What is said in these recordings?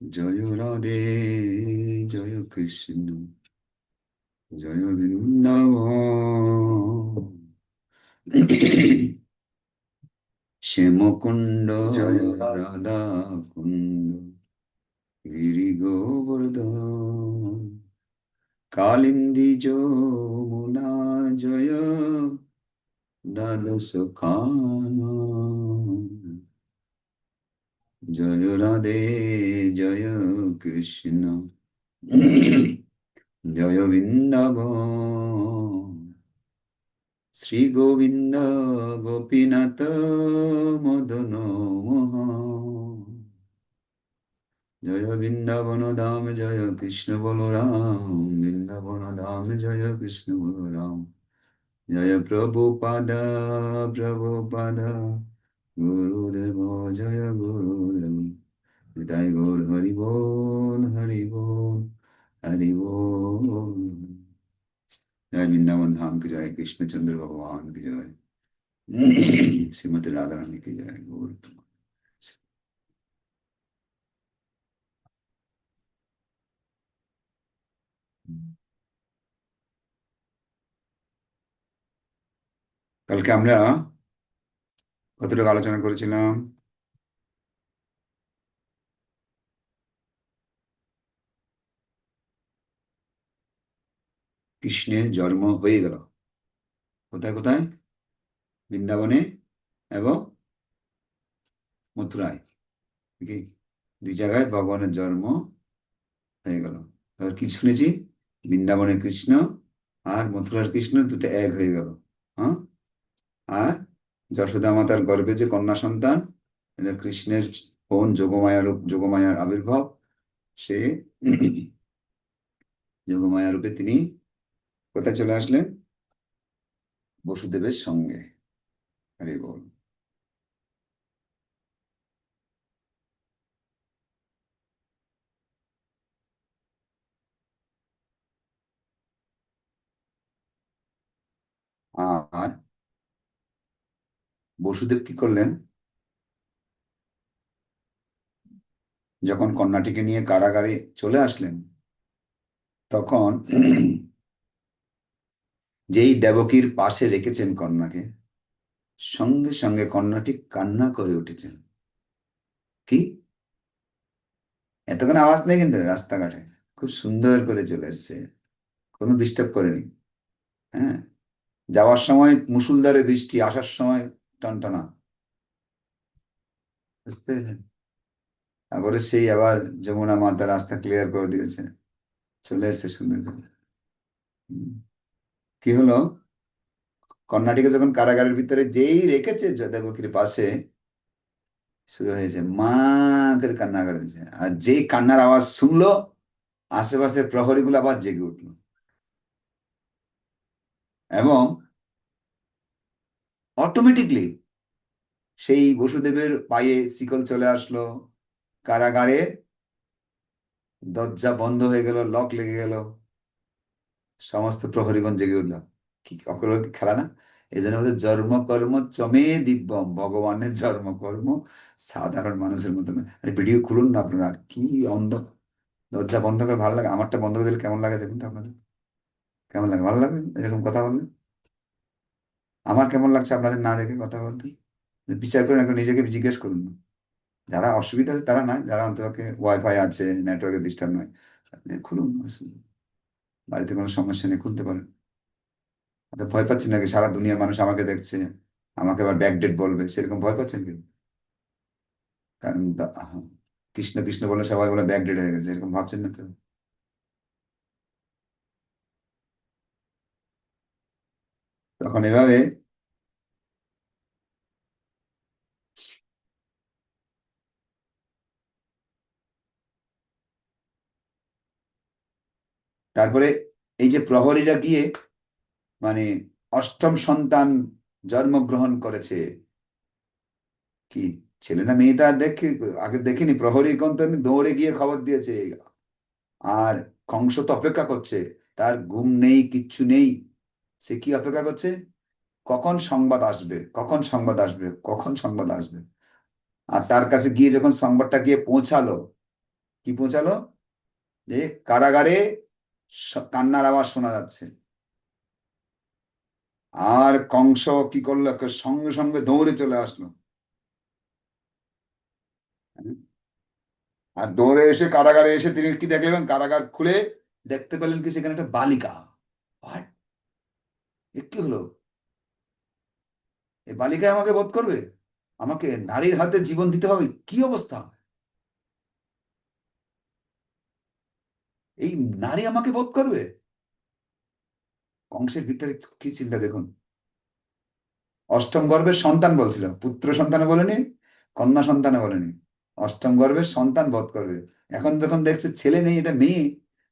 জয় রাধে জয় কৃষ্ণ জয় বৃন্দাবন। শ্যামকুণ্ড জয় রাধা। কুণ্ড গিরি গোবর্ধন। কালিন্দী যমুনা জয় দ্বাদশ খানা জয় রাধে জয় কৃষ্ণ জয় বৃন্দাবন শ্রী গোবিন্দ গোপীনাথ মদন জয় বৃন্দাবন ধাম জয় কৃষ্ণ বলরাম বৃন্দাবন ধাম জয় কৃষ্ণ বলরাম জয় প্রভু পাদ প্রভু পাদ গুরুদেব জয় গুরুদেব নিতাই গৌর হরি বল হরি বল হরি বল জয় বৃন্দাবন ধাম की जय कृष्णचंद्र भगवान की जय श्रीमती राधा रानी की जय गौर কালকে আমরা কতটুকু আলোচনা করেছিলাম কৃষ্ণের জন্ম হয়ে গেল। কোথায় কোথায়? বৃন্দাবনে এবং মথুরায়। কি দুই জায়গায় ভগবানের জন্ম হয়ে গেল। এবার কি শুনেছি? বৃন্দাবনের কৃষ্ণ আর মথুরার কৃষ্ণ দুটো এক হয়ে গেল। হ্যাঁ? আর যশোদা মাতার গর্ভে যে কন্যা সন্তান, এটা কৃষ্ণের কোন যোগমায়ার যোগমায়ার আবির্ভাব, সে যোগমায়া রূপে তিনি কোথায় চলে আসলেন? বসুদেবের সঙ্গে। হরি বল। আর বসুদেব কি করলেন? যখন কন্যাটিকে নিয়ে কারাগারে চলে আসলেন, তখন যেই দেবকীর পাশে রেখেছেন কন্যাকে, সঙ্গে সঙ্গে কন্যাটি কান্না করে উঠেছেন। কি? এতক্ষণ আওয়াজ নেই কিন্তু রাস্তাঘাটে। খুব সুন্দর করে চলে এসছে। কোনো ডিস্টার্ব করেনি। হ্যাঁ? যাওয়ার সময় মুসুলধারে বৃষ্টি, আসার সময় টনটনা। বুঝতে পেরেছেন? তারপরে সেই আবার যমুনা মাতা রাস্তা ক্লিয়ার করে দিয়েছে। চলে এসছে সুন্দর করে কি হলো? কন্যাটিকে যখন কারাগারের ভিতরে যেই রেখেছে দেবকীর পাশে, শুরু হয়েছে, মা করে কান্না করে দিয়েছে। আর যেই কান্নার আওয়াজ শুনলো, আশেপাশের প্রহরীগুলো আবার জেগে উঠল। এবং অটোমেটিকলি সেই বসুদেবের পায়ে শিকল চলে আসলো। কারাগারে দরজা বন্ধ হয়ে গেল লক লেগে গেল। সমস্ত প্রহরীগণ জেগে উঠল। কি, অকল খেলা না? এই জন্য বলছে জন্মকর্ম চমে দিব্যম, ভগবানের জন্মকর্ম সাধারণ মানুষের মতো। আরে, ভিডিও খুলুন না আপনারা, কি অন্ধ? দরজা বন্ধ করে ভালো লাগে? আমারটা বন্ধ করে দিলে কেমন লাগে দেখুন তো আপনাদের? কেমন লাগে? ভালো লাগবে? এরকম কথা বললে? আমার কেমন লাগছে আপনাদের না দেখে কথা বলতে? বিচার করুন এখন নিজেকে জিজ্ঞেস করুন। না যারা অসুবিধা আছে তারা নয়, যারা অন্তপক্ষে ওয়াইফাই আছে নেটওয়ার্কের ডিস্টার্ব নয় খুলুন বাড়িতে কোনো সমস্যা নেই, খুলতে পারেন। ভয় পাচ্ছেন নাকি? সারা দুনিয়ার মানুষ আমাকে দেখছে, আমাকে আবার ব্যাকডেট বলবে। সেরকম ভয় পাচ্ছেন কি কারণ কৃষ্ণ কৃষ্ণ বলে সবাই বলে ব্যাকডেট হয়ে গেছে, এরকম ভাবছেন না তো? তখন এভাবে তারপরে এই যে প্রহরীরা গিয়ে মানে অষ্টম সন্তান জন্মগ্রহণ করেছে, কি ছেলে না মেয়েটা দেখে, আগে দেখিনি প্রহরী কন্ত দৌড়ে গিয়ে খবর দিয়েছে, আর কংস তো অপেক্ষা করছে, তার ঘুম নেই, কিচ্ছু নেই, সে কি অপেক্ষা করছে? কখন সংবাদ আসবে, কখন সংবাদ আসবে, কখন সংবাদ আসবে? আর তার কাছে গিয়ে যখন সংবাদটা গিয়ে পৌঁছালো, কি পৌঁছালো? যে কারাগারে কান্নার আওয়াজ শোনা যাচ্ছে। আর কংস কি করল? সঙ্গে সঙ্গে দৌড়ে চলে আসলো। আর দৌড়ে এসে কারাগারে এসে তিনি কি দেখলেন? কারাগার খুলে দেখতে পেলেন কি সেখানে একটা বালিকা। কি হলো? এই বালিকায় আমাকে বোধ করবে? আমাকে নারীর হাতে জীবন দিতে হবে? কি অবস্থা? এই নারী আমাকে বোধ করবে? কংসের ভিতরে কি চিন্তা দেখুন। অষ্টম গর্ভের সন্তান বলছিল পুত্র সন্তানে বলেনি, কন্যা সন্তানে বলেনি। অষ্টম গর্ভের সন্তান বধ করবে। এখন যখন দেখছে ছেলে নেই, এটা মেয়ে,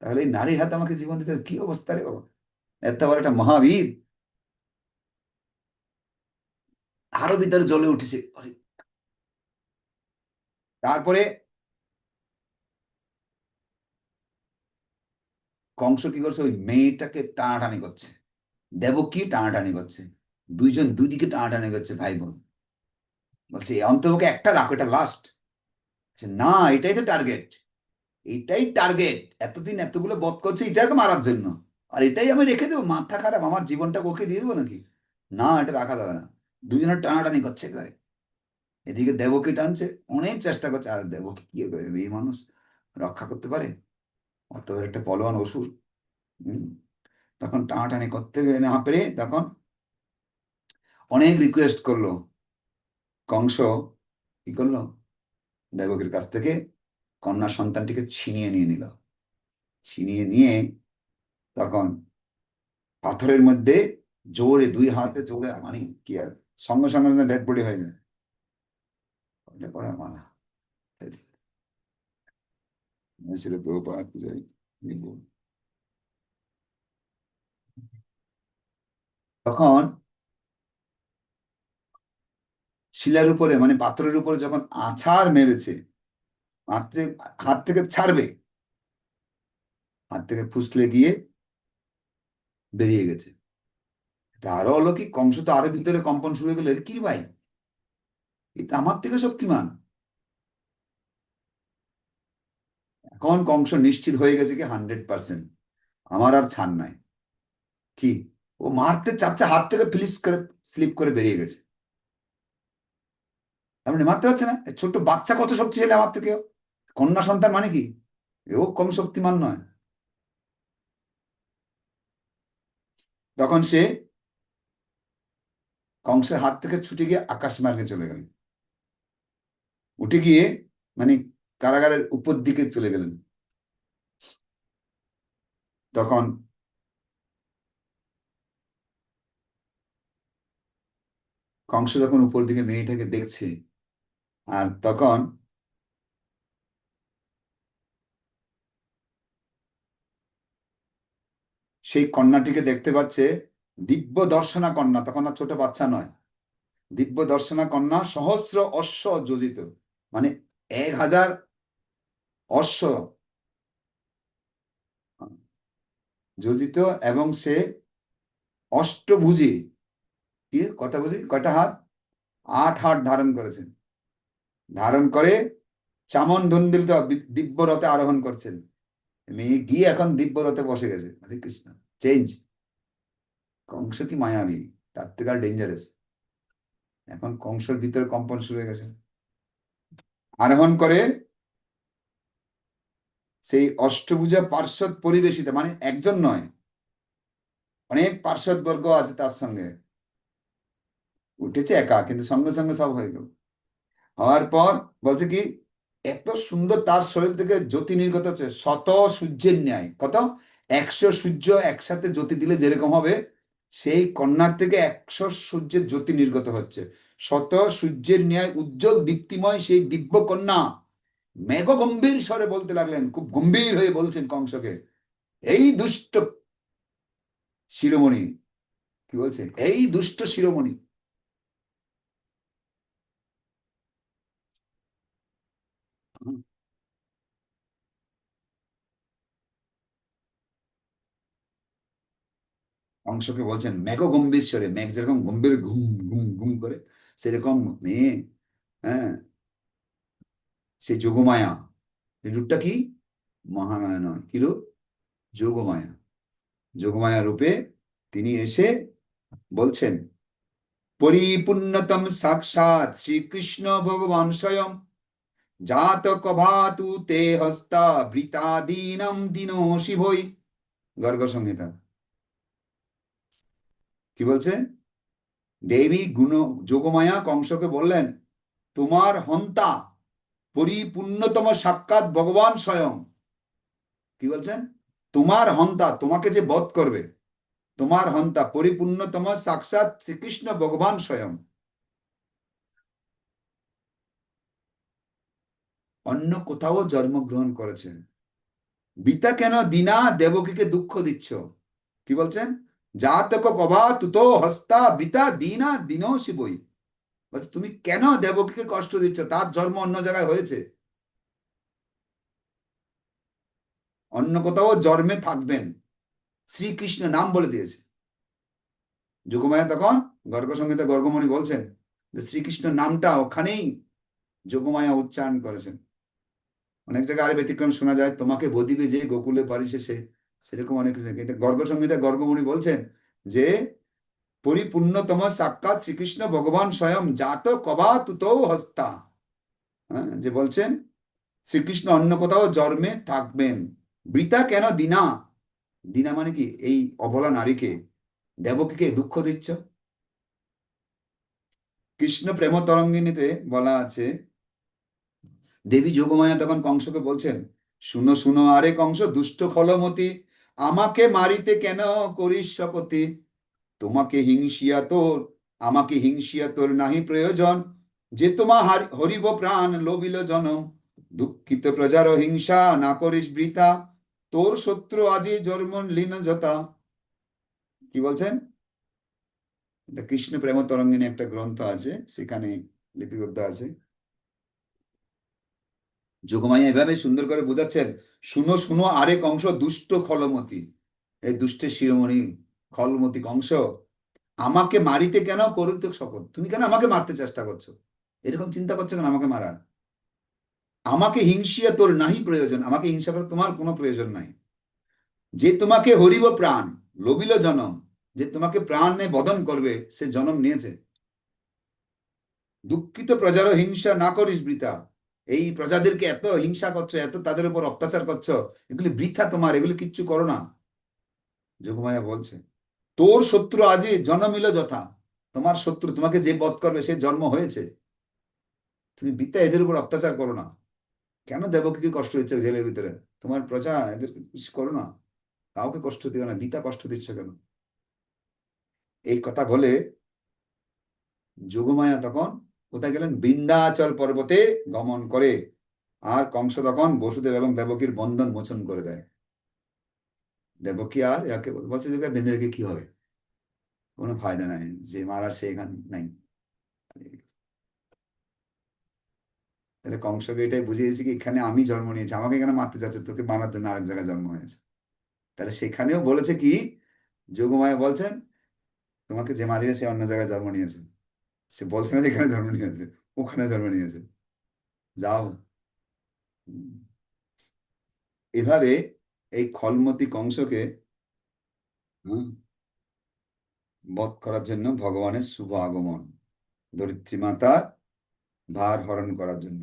তাহলে এই নারীর হাতে আমাকে জীবন দিতে কি অবস্থা রে বাবা? এত বড় একটা মহাবীর। আরও ভিতরে জ্বলে উঠেছে। তারপরে কংস কি করছে? ওই মেয়েটাকে টানাটানি করছে। দেবকী টানাটানি করছে। দুইজন দুদিকে টানাটানি করছে ভাই বোন বলছে অন্তপক্ষে একটা রাখো, এটা লাস্ট না, এটাই তো টার্গেট এটাই টার্গেট এতদিন এতগুলো বধ করছে এটাকে মারার জন্য। আর এটাই আমি রেখে দেবো। মাথা খারাপ। আমার জীবনটা ওকে দিয়ে দেবো নাকি? না, এটা রাখা যাবে না। দুজনের টানাটানি করছে এবারে এদিকে দেবকে টানছে, অনেক চেষ্টা করছে। আর দেবকে কি করে? এই মানুষ রক্ষা করতে পারে? অত একটা পলোয়ান অসুর, হম, তখন টানাটানি করতে না পেরে তখন অনেক রিকোয়েস্ট করল। কংস কি করল? দেবকের কাছ থেকে কন্যা সন্তানটিকে ছিনিয়ে নিয়ে নিল। ছিনিয়ে নিয়ে তখন পাথরের মধ্যে জোরে দুই হাতে জোরে মানে কি আর, সঙ্গে সঙ্গে ডেড বডি হয়ে যায়। মানা। ছিল প্রভুপাত পূজাই তখন শিলার উপরে মানে পাথরের উপরে যখন আছাড় মেরেছে, হাত থেকে ছাড়বে, হাত থেকে ফুসলে গিয়ে বেরিয়ে গেছে। আরও অলৌকিক কংস তো আরও ভিতরে কম্পন শুরু হয়ে গেল। কি ভাই? এটা আমার থেকে শক্তিমান। এখন কংস নিশ্চিত হয়ে গেছে কি হান্ড্রেড পার্সেন্ট? আমার আর ছাড় নাই। কি? ও মারতে চাচ্ছে, হাত থেকে ফিলিস করে, স্লিপ করে বেরিয়ে গেছে। আপনি মারতে পারছে না? ছোট্ট বাচ্চা কত শক্তি ছেলে আমার থেকে কন্যা সন্তান মানে কি? এও কম শক্তিমান নয়। তখন সে কংসের হাত থেকে ছুটে গিয়ে আকাশ মার্গে চলে গেলেন উঠে গিয়ে মানে কারাগারের উপর দিকে চলে গেলেন। তখন কংস যখন উপর দিকে মেয়েটাকে দেখছে, আর তখন সেই কন্যাটিকে দেখতে পাচ্ছে দিব্য দর্শনা কন্যা, তখন আর ছোট বাচ্চা নয়। দিব্য দর্শনা কন্যা সহস্র অশ্ব যোজিত মানে এক হাজার অশ্ব যোজিত এবং সে অষ্টভুজি। কি? কথা বুঝি কয়টা হাত? আট হাত ধারণ করেছেন। ধারণ করে চামন ধন্দিল দিব্য রথে আরোহণ করছেন। মেয়ে গিয়ে এখন দিব্য রথে বসে গেছে। হরে কৃষ্ণ চেঞ্জ কংস কি মায়াবী? তার থেকে আর ডেঞ্জারাস এখন কংসর ভিতরে কম্পন শুরু হয়ে গেছে। আরোহণ করে সেই অষ্টভুজা পার্শ্বদ পরিবেশিত মানে একজন নয়, অনেক পার্শ্বদ বর্গ আছে তার সঙ্গে। উঠেছে একা, কিন্তু সঙ্গে সঙ্গে সব হয়ে গেল। হওয়ার পর বলছে কি, এত সুন্দর তার শরীর থেকে জ্যোতি নির্গত হচ্ছে, শত সূর্যের ন্যায়। কত? একশো সূর্য একসাথে জ্যোতি দিলে যেরকম হবে সেই কন্যার থেকে একশো সূর্যের জ্যোতি নির্গত হচ্ছে। শত সূর্যের ন্যায় উজ্জ্বল, দীপ্তিময় সেই দিব্য কন্যা মেঘ গম্ভীর স্বরে বলতে লাগলেন, খুব গম্ভীর হয়ে বলছেন কংসকে, এই দুষ্ট শিরোমণি। কি বলছে এই দুষ্ট শিরোমণি। অংশকে বলছেন মেঘ গম্ভীর স্বরে, মেঘ যেরকম গম্ভীর ঘুম ঘুম ঘুম করে, সেরকম মেয়ে হ্যাঁ? সেই যোগমায়া। এই রূপটা কি? মহামায়া নয়। কি রূপ? যোগমায়া। যোগমায়া রূপে তিনি এসে বলছেন, পরিপূর্ণতম সাক্ষাৎ শ্রীকৃষ্ণ ভগবান স্বয়ং জাত কভাতু তে হস্তা বৃতাদীনম দিনো শিবই গর্গ সংহিতা। কি বলছে? দেবী গুণ, যোগমায়া কংসকে বললেন, তোমার হন্তা পরিপূর্ণতম সাক্ষাৎ ভগবান স্বয়ং। কি বলছেন? তোমার হন্তা, তোমাকে যে বধ করবে, তোমার হন্তা পরিপূর্ণতম সাক্ষাৎ শ্রীকৃষ্ণ ভগবান স্বয়ং। অন্য কোথাও জন্মগ্রহণ করেছেন। বিতা কেন দিনা দেবকীকে দুঃখ দিচ্ছ? কি বলছেন? জাতক কবা তুতো হস্তা বিতা দিনা দিনো শিবই তুমি কেন দেবকীকে কষ্ট দিচ্ছ? তার জন্ম অন্য জায়গায় হয়েছে। অন্য কোথাও জন্মে থাকবেন। শ্রীকৃষ্ণ নাম বলে দিয়েছে। যোগমায়া তখন গর্গ সংহিতা গর্গমণি বলছেন যে শ্রীকৃষ্ণ নামটা ওখানেই যোগমায়া উচ্চারণ করেছেন। অনেক জায়গায় আরে ব্যতিক্রম শোনা যায়, তোমাকে বদিবে যে গোকুলে পারি সে সেরকম অনেক কিছু এটা গর্গ সংহিতা গর্গমণি বলছেন যে পরিপূর্ণতম সাক্ষাৎ শ্রীকৃষ্ণ ভগবান স্বয়ং জাত কবা তুত হস্তা। হ্যাঁ, যে বলছেন শ্রীকৃষ্ণ অন্য কোথাও জন্মে থাকবেন। বৃতা কেন দিনা? দিনা মানে কি? এই অবলা নারীকে। দেবকীকে দুঃখ দিচ্ছ? কৃষ্ণ প্রেম তরঙ্গিনীতে বলা আছে দেবী যোগমায়া তখন কংসকে বলছেন শুনো শুনো আরে কংস দুষ্ট খলমতি আমাকে মারিতে কেন করিস শপতি তোমাকে হিংসিয়া তোর, আমাকে হিংসিয়া তোর নাহি প্রয়োজন। যে তোমা হরিব প্রাণ লোভিল জনম। দুঃখিত প্রজার হিংসা না করিস বৃথা। তোর শত্রু আজি জন্ম লীন যথা। কি বলছেন? কৃষ্ণ প্রেম তরঙ্গিনী একটা গ্রন্থ আছে, সেখানে লিপিবদ্ধ আছে। যোগমায়া এভাবে সুন্দর করে বোঝাচ্ছেন, শুনো শুনো, আরেক অংশ দুষ্ট খলমতি। এই দুষ্টের শিরোমণি খলমতি কংস আমাকে মারিতে কেন করুক শপথ তুমি কেন আমাকে মারতে চেষ্টা করছ? এরকম চিন্তা করছ কেন আমাকে মারার? আমাকে হিংসিয়া তোর নাহি প্রয়োজন, আমাকে হিংসা করার তোমার কোনো প্রয়োজন নাই। যে তোমাকে হরিব প্রাণ লোবিল জনম, যে তোমাকে প্রাণে বদন করবে, সে জনম নিয়েছে। দুঃখিত প্রজারও হিংসা না করিস বৃথা এই প্রজাদেরকে এত হিংসা করছ, এত তাদের উপর অত্যাচার করছ, এগুলি বৃথা তোমার, এগুলি কিচ্ছু করো না। যোগমায়া বলছে, তোর শত্রু আজই জন্মিল যথা, তোমার শত্রু তোমাকে যে বধ করবে সে জন্ম হয়েছে। তুমি বৃথা এদের উপর অত্যাচার করো না। কেন দেবকীকে কষ্ট দিচ্ছ জেলের ভিতরে? তোমার প্রজা এদের কিছু করো না। কাউকে কষ্ট দিও না বিতা কষ্ট দিচ্ছ কেন? এই কথা বলে যোগমায়া তখন কোথায় গেলেন? বৃন্দাচল পর্বতে গমন করে। আর কংস তখন বসুদেব এবং দেবকীর বন্ধন মোচন করে দেয়। দেবকী আর একে বলছে যে রেখে কি হবে? কোনো ফায়দা নাই। যে মারার সে এখান নাই। তাহলে কংসকে এটাই বুঝিয়েছি কি, এখানে আমি জন্ম নিয়েছি। আমাকে এখানে মারতে যাচ্ছে, তোকে মারার জন্য আরেক জায়গায় জন্ম হয়েছে। তাহলে সেখানেও বলেছে কি, যোগমায়া বলছেন, তোমাকে যে মারিবে, সে অন্য জায়গায় জন্ম নিয়েছে। সে বলছে না যেখানে জন্ম নিয়েছে, ওখানে জন্ম নিয়েছে। যাও। এভাবে এই খলমতি কংসকে বধ করার জন্য ভগবানের শুভ আগমন ধরিত্রী মাতার ভার হরণ করার জন্য।